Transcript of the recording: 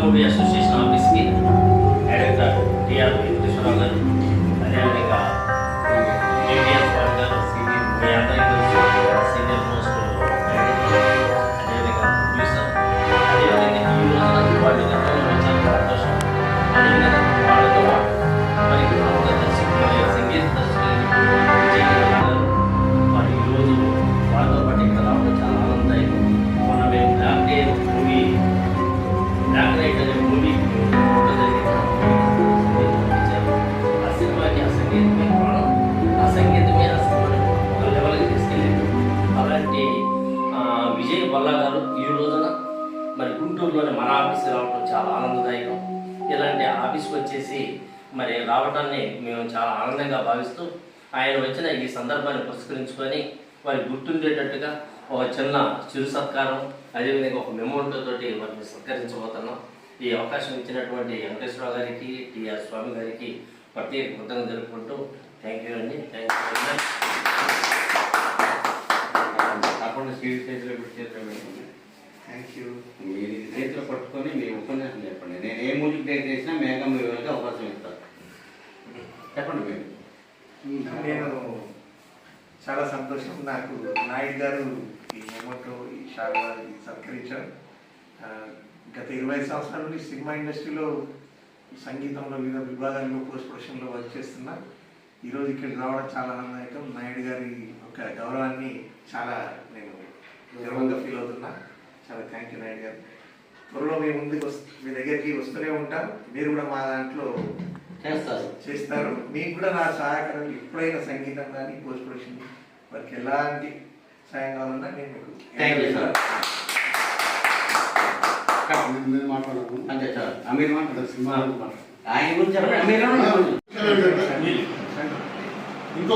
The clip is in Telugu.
మెగా మూవీ అసోసియేషన్ ఆఫీస్కి డైరెక్టర్ టిఆర్ వెంకటేశ్వరరావు గారు అదేవిధంగా ఏటీఎస్ స్వామి గారు సీనియర్ మీ అందరికీ తెలుసు సీనియర్ మోస్ట్ అదేవిధంగా ప్రొడ్యూసర్ అదేవిధంగా ఈ రోజున వాళ్ళు గతంలో వచ్చారు సంతోషం మరి గుంటూరులోని మన ఆఫీస్కి రావడం చాలా ఆనందదాయకం. ఇలాంటి ఆఫీస్కి వచ్చేసి మరి రావడాన్ని మేము చాలా ఆనందంగా భావిస్తూ ఆయన వచ్చిన ఈ సందర్భాన్ని పురస్కరించుకొని వారి గుర్తుండేటట్టుగా ఒక చిన్న చిరు సత్కారం అదేవిధంగా ఒక మెమోంటో తోటి వారిని సత్కరించబోతున్నాం. ఈ అవకాశం ఇచ్చినటువంటి వెంకటేశ్వరరావు గారికి టిఆర్ స్వామి గారికి ప్రత్యేక కృతజ్ఞత జరుపుకుంటూ థ్యాంక్ యూ అండి. థ్యాంక్ యూ వెరీ మచ్ కాకుండా సీడ్ చేతిలో పెట్టి చేతిలో పెట్టుకుని థ్యాంక్ యూ మీరు ఇది చేతిలో పట్టుకొని మీ ఉపన్యాసం చెప్పండి. నేను ఏ మ్యూజిక్ డైరెక్ట్ చేసినా మేఘా మీ వాళ్ళకి అవకాశం ఇస్తాను చెప్పండి మీరు. నేను చాలా సంతోషం. నాకు నాయుడు గారు ఈ మెమోటో ఈ ఇది సత్కరించారు. గత ఇరవై సంవత్సరాల నుండి సినిమా ఇండస్ట్రీలో సంగీతంలో వివిధ విభాగాల్లో పోస్ట్ ప్రొడక్షన్లో వర్క్ చేస్తున్నా. ఈరోజు ఇక్కడికి రావడం చాలా ఆనందదాయకం. నాయుడు గారి ఒక గౌరవాన్ని చాలా నేను గర్వంగా ఫీల్ అవుతున్నా. చాలా థ్యాంక్ యూ నాయుడు గారు. త్వరలో మీ ముందుకు మీ దగ్గరికి వస్తూనే ఉంటాం. మీరు కూడా మా దాంట్లో చేస్తారు. చేస్తారు. మీకు కూడా నా సహాయకరం ఎప్పుడైనా సంగీతం కానీ పోస్ట్ ప్రొడక్షన్ వారికి ఎలాంటి సాయం కావాలన్నా నేను మీకు థ్యాంక్ యూ సార్ నేను మాట్లాడను అంతే సార్ సినిమా ఆయన గురించి ఇంకో